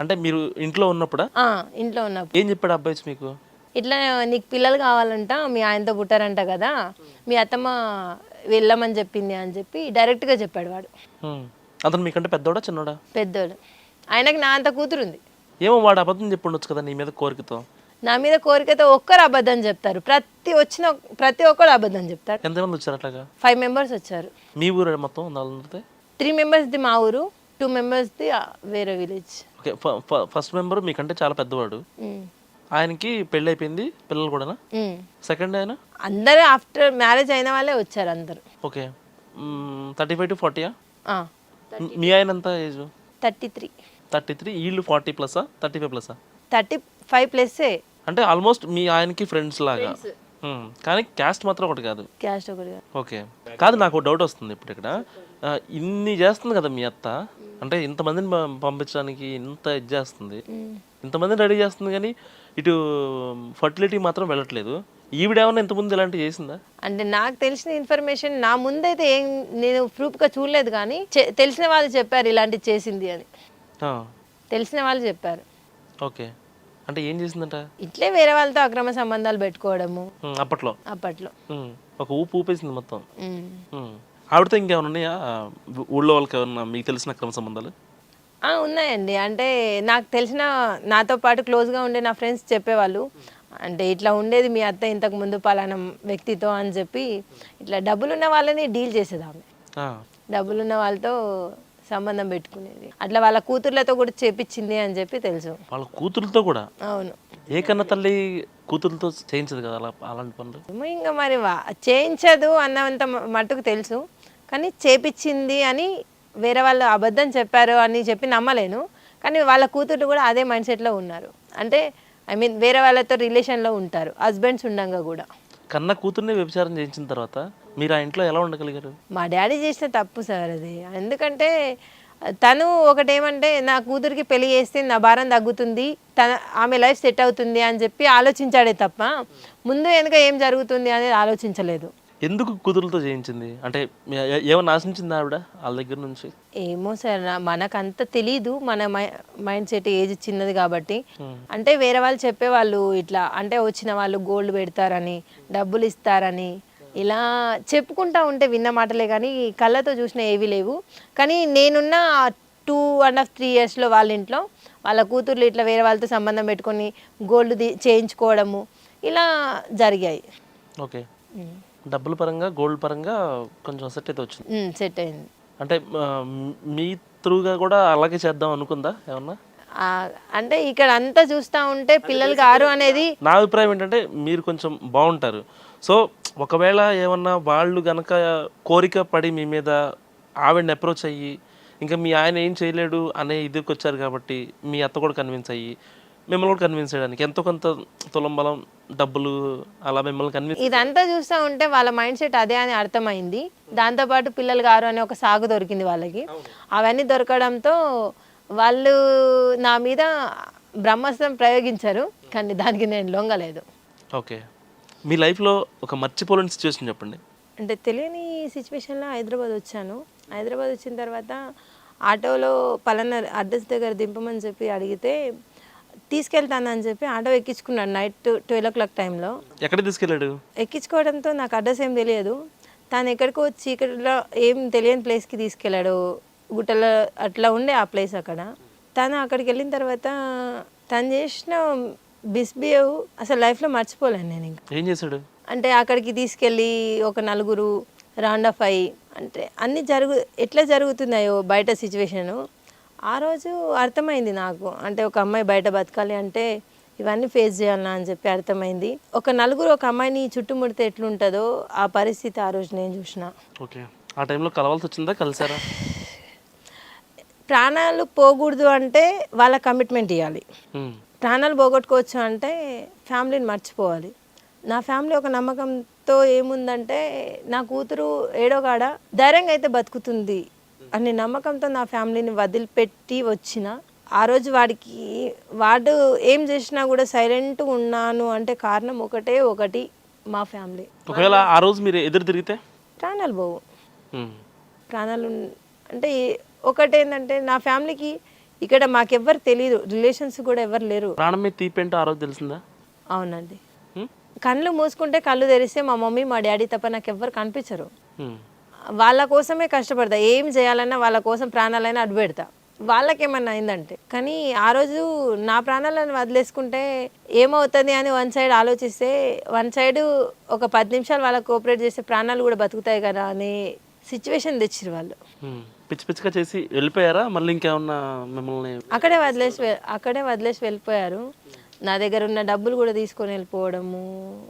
అంటే మీరు ఇంట్లో ఉన్నప్పుడా? ఇంట్లో ఉన్నప్పుడు. ఏం చెప్పాడు అబ్బాయి మీకు? ఇట్లా నీకు పిల్లలు కావాలంట మీ ఆయనతో పుట్టారంట కదా మీ అత్తమ్మ వెళ్ళమని చెప్పింది అని చెప్పి డైరెక్ట్గా చెప్పాడు వాడు. అతను మీకంటే పెద్దోడా చిన్నోడా? పెద్దోడు. ఆయనకి నా అంత కూతురుంది. ఏమో వాడు అబద్ధం చెప్పుండొచ్చు కదా నీ మీద కోరికతో. నా మీద కోరికతో ఒక్కరు అబద్ధం చెప్తారు. ప్రతి వచ్చిన ప్రతి ఒక్కరు అబద్ధం చెప్తారు. ఎంతమంది వచ్చారు అట్లాగా? ఫైవ్ మెంబర్స్ వచ్చారు. మీ ఊరు మొత్తం త్రీ మెంబర్స్ది మా ఊరు. టూ మెంబర్స్ది వేరే విలేజ్ ఓకే ఫస్ట్ మెంబర్ మీకంటే చాలా పెద్దవాడు. ఆయనకి పెళ్ళి అయిపోయింది పిల్లలు కూడా సెకండ్ ఆయన? అందరూ ఆఫ్టర్ మ్యారేజ్ అయిన వాళ్ళే వచ్చారు అందరు. ఓకే థర్టీ ఫైవ్ టు ఫార్టీయా మీ ఆయన ఎంత age thirty three thirty three వీళ్ళు ఫార్టీ ప్లస్సా థర్టీ ఫైవ్ ప్లస్సా థర్టీ ఫైవ్ ప్లస్సే అంటే ఆల్మోస్ట్ మీ ఆయనకి ఫ్రెండ్స్ లాగా. మ్మ్. కానీ క్యాస్ట్ మాత్రం ఒకటి కాదు. క్యాస్ట్ ఒకటి కాదు. ఓకే కాదు నాకు డౌట్ వస్తుంది ఇప్పుడు ఇక్కడ. ఇన్ని చేస్తుంది కదా మీ అత్త. అంటే ఇంతమందిని పం- పంపించడానికి ఇంత ఇది చేస్తుంది. ఇంతమందిని రెడీ చేస్తుంది కానీ ఇటు ఫర్టిలిటీ మాత్రం వెళ్ళట్లేదు. ఈవిడేమన్నా ఇంతకుముందు ఇలాంటివి చేసిందా? అంటే నాకు తెలిసిన ఇన్ఫర్మేషన్ నా ముందైతే ఏం నేను ప్రూఫ్గా చూడలేదు కానీ చె- తెలిసిన వాళ్ళు చెప్పారు ఇలాంటివి చేసింది అని. ఆ, తెలిసిన వాళ్ళు చెప్పారు. ఓకే. అంటే ఏం చేసిందంట? ఇట్లే వేరే వాళ్ళతో అక్రమ సంబంధాలు పెట్టుకోవడము. అప్పట్లో. అప్పట్లో. ఒక ఊపు ఊపేసింది మొత్తం. ఉమ్. ఆవిడతో ఇంకేమైనా ఉన్నాయా? ఊళ్ళో వాళ్ళకి ఏమన్నా మీకు తెలిసిన క్రమ సంబంధాలు? ఉన్నాయండి. అంటే నాకు తెలిసిన నాతో పాటు క్లోజ్గా ఉండే నా ఫ్రెండ్స్ చెప్పేవాళ్ళు. అంటే ఇట్లా ఉండేది మీ అత్త ఇంతకు ముందు పలానా వ్యక్తితో అని చెప్పి ఇట్లా డబ్బులున్న వాళ్ళని డీల్ చేసేది ఆమె ఆ, డబ్బులున్న వాళ్ళతో సంబంధం పెట్టుకునేది. అట్లా వాళ్ళ కూతుర్లతో కూడా చేపించింది అని చెప్పి తెలుసు. వాళ్ళ కూతురులతో కూడా? అవును. ఏ కన్న తల్లి కూతురులతో చేయించదు కదా అలా అలాంటి పనులు? ఇంకా మరి చేయించదు అన్నంత మట్టుకు తెలుసు. కానీ చేపించింది అని వేరే వాళ్ళు అబద్ధం చెప్పారు అని చెప్పి నమ్మలేను. కానీ వాళ్ళ కూతురు కూడా అదే మైండ్ సెట్లో ఉన్నారు. అంటే ఐ మీన్ వేరే వాళ్ళతో రిలేషన్లో ఉంటారు. హస్బెండ్స్ ఉండంగా కూడా. కన్న కూతుర్ని వ్యభిచారం చేయించిన తర్వాత మీరు ఆ ఇంట్లో ఎలా ఉండగలిగారు? మా డాడీ చేసిన తప్పు సార్ అది. ఎందుకంటే తను ఒకటేమంటే నా కూతురికి పెళ్ళి చేస్తే నా భారం తగ్గుతుంది తన ఆమె లైఫ్ సెట్ అవుతుంది అని చెప్పి ఆలోచించాడే తప్ప ముందు వెనుక ఏం జరుగుతుంది అనేది ఆలోచించలేదు. ఎందుకు కూతురులతో చేయించింది? అంటే ఏమన్నా ఆశించింది ఆవిడ వాళ్ళ దగ్గర నుంచి? ఏమో సార్ మనకంత తెలీదు మన మైండ్ సెట్ ఏజ్ చిన్నది కాబట్టి. అంటే వేరే వాళ్ళు చెప్పేవాళ్ళు ఇట్లా అంటే వచ్చిన వాళ్ళు గోల్డ్ పెడతారని డబ్బులు ఇస్తారని ఇలా చెప్పుకుంటా ఉంటే విన్న మాటలే కానీ కళ్ళతో చూసిన ఏవి లేవు. కానీ నేనున్న టూ అండ్ హాఫ్ త్రీ ఇయర్స్లో వాళ్ళ ఇంట్లో వాళ్ళ కూతుర్లు ఇట్లా వేరే వాళ్ళతో సంబంధం పెట్టుకొని గోల్డ్ చేయించుకోవడము ఇలా జరిగాయి. ఓకే. డబ్బుల పరంగా గోల్డ్ పరంగా కొంచెం సెట్ అయితే వచ్చింది. సెట్ అయింది. అంటే మీ త్రూగా కూడా అలాగే చేద్దాం అనుకుందా ఏమన్నా? అంటే ఇక్కడ అంతా చూస్తూ ఉంటే పిల్లలు గారు అనేది నా అభిప్రాయం ఏంటంటే మీరు కొంచెం బాగుంటారు. సో ఒకవేళ ఏమన్నా వాళ్ళు గనక కోరిక పడి మీ మీద ఆవిడని అప్రోచ్ అయ్యి ఇంకా మీ ఆయన ఏం చేయలేడు అనే ఇదికి వచ్చారు కాబట్టి మీ అత్త కూడా కన్విన్స్ అయ్యి మిమ్మల్ని కూడా కన్విన్స్ చేయడానికి ఎంతో కొంత తులం బలం డబ్బులు అలా మిమ్మల్ని కన్విన్స్ ఇదంతా చూస్తూ ఉంటే వాళ్ళ మైండ్ సెట్ అదే అని అర్థమైంది. దాంతోపాటు పిల్లలు గారు అనే ఒక సాగు దొరికింది వాళ్ళకి. అవన్నీ దొరకడంతో వాళ్ళు నా మీద బ్రహ్మాస్త్రం ప్రయోగించారు. కానీ దానికి నేను లొంగలేదు. ఓకే. మీ లైఫ్లో ఒక మర్చిపోలేని సిచ్యువేషన్ చెప్పండి. అంటే తెలియని సిచ్యువేషన్లో హైదరాబాద్ వచ్చాను. హైదరాబాద్ వచ్చిన తర్వాత ఆటోలో పలానా అడ్రస్ దగ్గర దింపమని చెప్పి అడిగితే తీసుకెళ్తానని చెప్పి ఆటో ఎక్కించుకున్నాను నైట్ ట్వెల్వ్ ఓ క్లాక్ టైంలో. ఎక్కడికి తీసుకెళ్ళాడు? ఎక్కించుకోవడంతో నాకు అడ్రస్ ఏం తెలియదు. తను ఎక్కడికో చీకటిలో ఏం తెలియని ప్లేస్కి తీసుకెళ్ళాడు. గుట్టలో అట్లా ఉండే ఆ ప్లేస్ అక్కడ. తను అక్కడికి వెళ్ళిన తర్వాత తను చేసిన బిస్బిహేవ్ అసలు లైఫ్లో మర్చిపోలేను నేను ఇంకా. ఏం చేశాడు? అంటే అక్కడికి తీసుకెళ్ళి ఒక నలుగురు రౌండ్ ఆఫ్ అయ్యి అంటే అన్ని జరుగు ఎట్లా జరుగుతున్నాయో బయట సిచ్యువేషను ఆ రోజు అర్థమైంది నాకు. అంటే ఒక అమ్మాయి బయట బతకాలి అంటే ఇవన్నీ ఫేస్ చేయాలన్నా అని చెప్పి అర్థమైంది. ఒక నలుగురు ఒక అమ్మాయిని చుట్టుముడితే ఎట్లుంటుందో ఆ పరిస్థితి ఆ రోజు నేను చూసిన. ఓకే. ఆ టైంలో కలవాల్సి వచ్చిందా? కలిసారా? ప్రాణాలు పోకూడదు అంటే వాళ్ళ కమిట్మెంట్ ఇవ్వాలి. ప్రాణాలు పోగొట్టుకోవచ్చు అంటే ఫ్యామిలీని మర్చిపోవాలి. నా ఫ్యామిలీ ఒక నమ్మకంతో ఏముందంటే నా కూతురు ఏడో కాడ ధైర్యంగా అయితే బతుకుతుంది అనే నమ్మకంతో నా ఫ్యామిలీని వదిలిపెట్టి వచ్చిన. ఆ రోజు వాడికి వాడు ఏం చేసినా కూడా సైలెంట్ ఉన్నాను అంటే కారణం ఒకటే ఒకటి మా ఫ్యామిలీ. ఒకవేళ ఆ రోజు మీరు ఎదురు తిరిగితే? ప్రాణాలు పోవు. ప్రాణాలు అంటే ఒకటి ఏంటంటే నా ఫ్యామిలీకి ఇక్కడ మాకెవ్వరు తెలియదు రిలేషన్స్ కూడా ఎవరు లేరు ప్రాణం మీద తీపేంటో ఆ రోజు తెలిసిందా అవునండి? కళ్ళు మూసుకుంటే కళ్ళు తెరిస్తే మా మమ్మీ మా డాడీ తప్ప నాకు ఎవ్వరు కనిపించరు. వాళ్ళ కోసమే కష్టపడతా ఏం చేయాలన్నా వాళ్ళ కోసం ప్రాణాలైనా అడ్డు పెడతా వాళ్ళకేమన్నా అయిందంటే కానీ ఆ రోజు నా ప్రాణాలను వదిలేసుకుంటే ఏమవుతుంది అని వన్ సైడ్ ఆలోచిస్తే వన్ సైడ్ ఒక పది నిమిషాలు వాళ్ళకి కోఆపరేట్ చేస్తే ప్రాణాలు కూడా బతుకుతాయి కదా అనే సిచ్యువేషన్ తెచ్చిరు వాళ్ళు. పిచ్చి పిచ్చిగా చేసి వెళ్ళిపోయారా? మళ్ళీ ఇంకేమన్నా మిమ్మల్ని అక్కడే వదిలేసి వె- అక్కడే వదిలేసి వెళ్ళిపోయారు. నా దగ్గర ఉన్న డబ్బులు కూడా తీసుకొని వెళ్ళిపోవడము.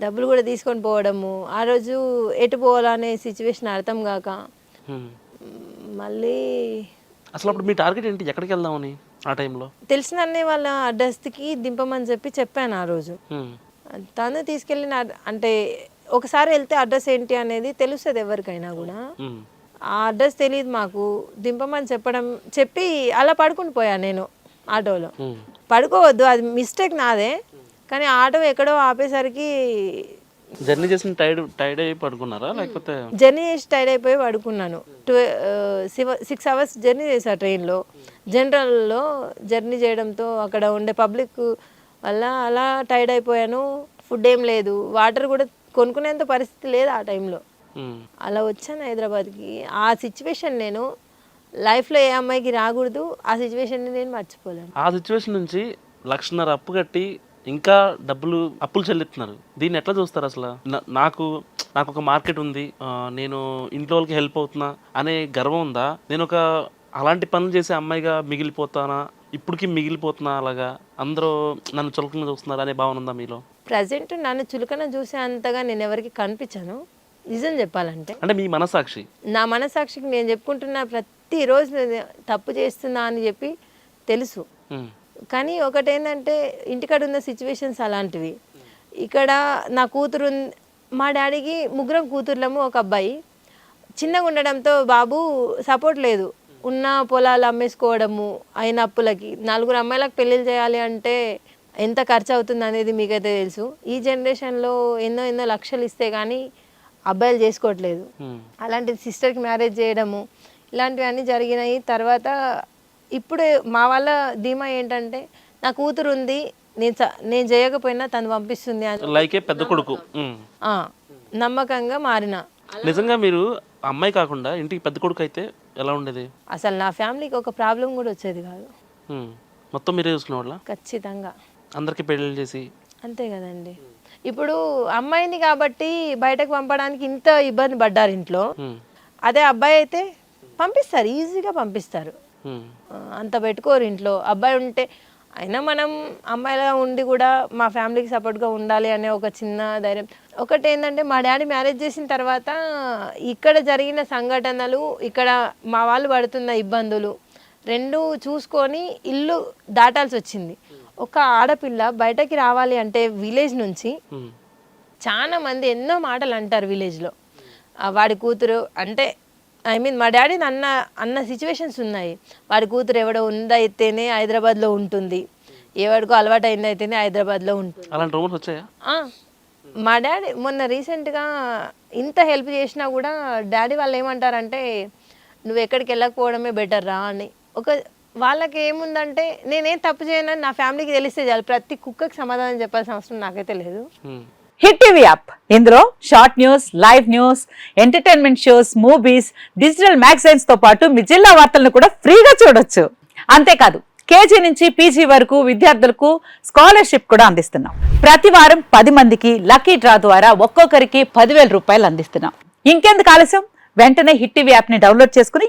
డబ్బులు కూడా తీసుకొని పోవడము. ఆ రోజు ఎటు పోవాలనే సిచ్యువేషన్ అర్థం కాక హ్మ్. మ్, మళ్ళీ అసలు అప్పుడు మీ టార్గెట్ ఏంటి? ఎక్కడికి వెళ్దామని ఆ టైంలో? తెలిసిన అన్నయ్య వాళ్ళ అడ్రస్కి దింపమని చెప్పి చెప్పాను ఆ రోజు. హ్మ్. తను తీసుకెళ్ళిన అడ్- అంటే ఒకసారి వెళ్తే అడ్రస్ ఏంటి అనేది తెలుస్తుంది ఎవరికైనా కూడా. హ్మ్. ఆ అడ్రస్ తెలియదు మాకు. దింపమని చెప్పడం చెప్పి అలా పడుకుని పోయాను నేను ఆటోలో. పడుకోవద్దు అది మిస్టేక్ నాదే. కానీ ఆటో ఎక్కడో ఆపేసరికి జర్నీ చేసిన టైర్డ్ టైర్డ్ అయ్యి పడుకున్నారా? లేకపోతే జర్నీ చేసి టైర్డ్ అయిపోయి పడుకున్నాను. ట్వె సిక్స్ అవర్స్ జర్నీ చేశా ట్రైన్లో. జనరల్లో జర్నీ చేయడంతో అక్కడ ఉండే పబ్లిక్ వల్ల అలా టైర్డ్ అయిపోయాను. ఫుడ్ ఏం లేదు. వాటర్ కూడా కొనుక్కునేంత పరిస్థితి లేదు ఆ టైంలో. అలా వచ్చాను హైదరాబాద్కి. ఆ సిచ్యువేషన్ నేను లైఫ్లో ఏ అమ్మాయికి రాకూడదు ఆ సిచ్యువేషన్ని నేను మర్చిపోలేను. ఆ సిచ్యువేషన్ నుంచి లక్షన్నర అప్పు కట్టి ఇంకా డబ్బులు అప్పులు చెల్లిస్తున్నారు. దీన్ని ఎట్లా చూస్తారు అసలు? నాకు నాకు ఒక మార్కెట్ ఉంది నేను ఇంట్లో వాళ్ళకి హెల్ప్ అవుతున్నా అనే గర్వం ఉందా? నేను ఒక అలాంటి పనులు చేసే అమ్మాయిగా మిగిలిపోతానా? ఇప్పటికి మిగిలిపోతున్నా అలాగా? అందరూ నన్ను చులకన చూస్తున్నారు అనే భావన ఉందా మీలో? ప్రజెంట్ నన్ను చులకన చూసే అంతగా నేను ఎవరికి కనిపించాను. నిజం చెప్పాలంటే అంటే మీ మనసాక్షి నా మనసాక్షికి నేను చెప్పుకుంటున్న ప్రతిరోజు నేను తప్పు చేస్తున్నా అని చెప్పి తెలుసు. కానీ ఒకటేంటంటే ఇంటికాడ ఉన్న సిచ్యువేషన్స్ అలాంటివి. ఇక్కడ నా కూతురు మా డాడీకి ముగ్గురం కూతుర్లము ఒక అబ్బాయి. చిన్నగా ఉండడంతో బాబు సపోర్ట్ లేదు. ఉన్న పొలాలు అమ్మేసుకోవడము అయిన అప్పులకి. నలుగురు అమ్మాయిలకు పెళ్ళిళ్ళు చేయాలి అంటే ఎంత ఖర్చు అవుతుంది అనేది మీకైతే తెలుసు. ఈ జనరేషన్లో ఎన్నో ఎన్నో లక్షలు ఇస్తే కానీ అబ్బాయిలు చేసుకోవట్లేదు. అలాంటి సిస్టర్కి మ్యారేజ్ చేయడము ఇలాంటివన్నీ జరిగినాయి. తర్వాత ఇప్పుడు మా వాళ్ళ ధీమా ఏంటంటే నా కూతురు ఉంది నేను నేను చేయకపోయినా తను పంపిస్తుంది అని. లైకే పెద్ద కొడుకు. నమ్మకంగా మారిన. నిజంగా మీరు అమ్మాయి కాకుండా ఇంటికి పెద్ద కొడుకు అయితే ఎలా ఉండేది? అసలు నా ఫ్యామిలీకి ఒక ప్రాబ్లం కూడా వచ్చేది కాదు. మొత్తం మీరే చూసుకునే వాళ్ళ ఖచ్చితంగా. అందరికీ పెళ్ళిళ్ళు చేసి అంతే కదండి. ఇప్పుడు అమ్మాయిని కాబట్టి బయటకు పంపడానికి ఇంత ఇబ్బంది పడ్డారు ఇంట్లో. అదే అబ్బాయి అయితే పంపిస్తారు ఈజీగా పంపిస్తారు. అంత పెట్టుకోరు ఇంట్లో. అబ్బాయి ఉంటే అయినా మనం అమ్మాయిలా ఉండి కూడా మా ఫ్యామిలీకి సపోర్ట్గా ఉండాలి అనే ఒక చిన్న ధైర్యం. ఒకటి ఏంటంటే మా డాడీ మ్యారేజ్ చేసిన తర్వాత ఇక్కడ జరిగిన సంఘటనలు ఇక్కడ మా వాళ్ళు పడుతున్న ఇబ్బందులు రెండు చూసుకొని ఇల్లు దాటాల్సి వచ్చింది. ఒక ఆడపిల్ల బయటకి రావాలి అంటే విలేజ్ నుంచి చాలా మంది ఎన్నో మాటలు అంటారు విలేజ్లో. వాడి కూతురు అంటే ఐ మీన్ మా డాడీ అన్న అన్న సిచ్యువేషన్స్ ఉన్నాయి. వాడి కూతురు ఎవడో ఉందైతేనే హైదరాబాద్లో ఉంటుంది. ఎవడికో అలవాటు అయిందైతేనే హైదరాబాద్లో ఉంటుంది. అలాంటి రూమర్స్ వచ్చాయా? మా డాడీ మొన్న రీసెంట్గా ఇంత హెల్ప్ చేసినా కూడా డాడీ వాళ్ళు ఏమంటారంటే నువ్వు ఎక్కడికి వెళ్ళకపోవడమే బెటర్ రా అని. ఒక వాళ్ళకి ఏముందంటే నేనేం తప్పు చేయనని నా ఫ్యామిలీకి తెలిస్తే చాలు. ప్రతి కుక్కకి సమాధానం చెప్పాల్సిన అవసరం నాకైతే లేదు హిట్ టీవీ యాప్. ఇందులో short news live news entertainment shows movies digital మ్యాగజైన్స్తో పాటు మీ జిల్లా వార్తలను కూడా ఫ్రీగా చూడొచ్చు. అంతేకాదు కేజీ నుంచి పీజీ వరకు విద్యార్థులకు స్కాలర్షిప్ కూడా అందిస్తున్నాం. ప్రతి వారం పది మందికి లక్కీ డ్రా ద్వారా ఒక్కొక్కరికి పదివేల రూపాయలు అందిస్తున్నాం. ఇంకెందుకు ఆలస్యం? వెంటనే హిట్ టీవీ యాప్ని డౌన్లోడ్ చేసుకుని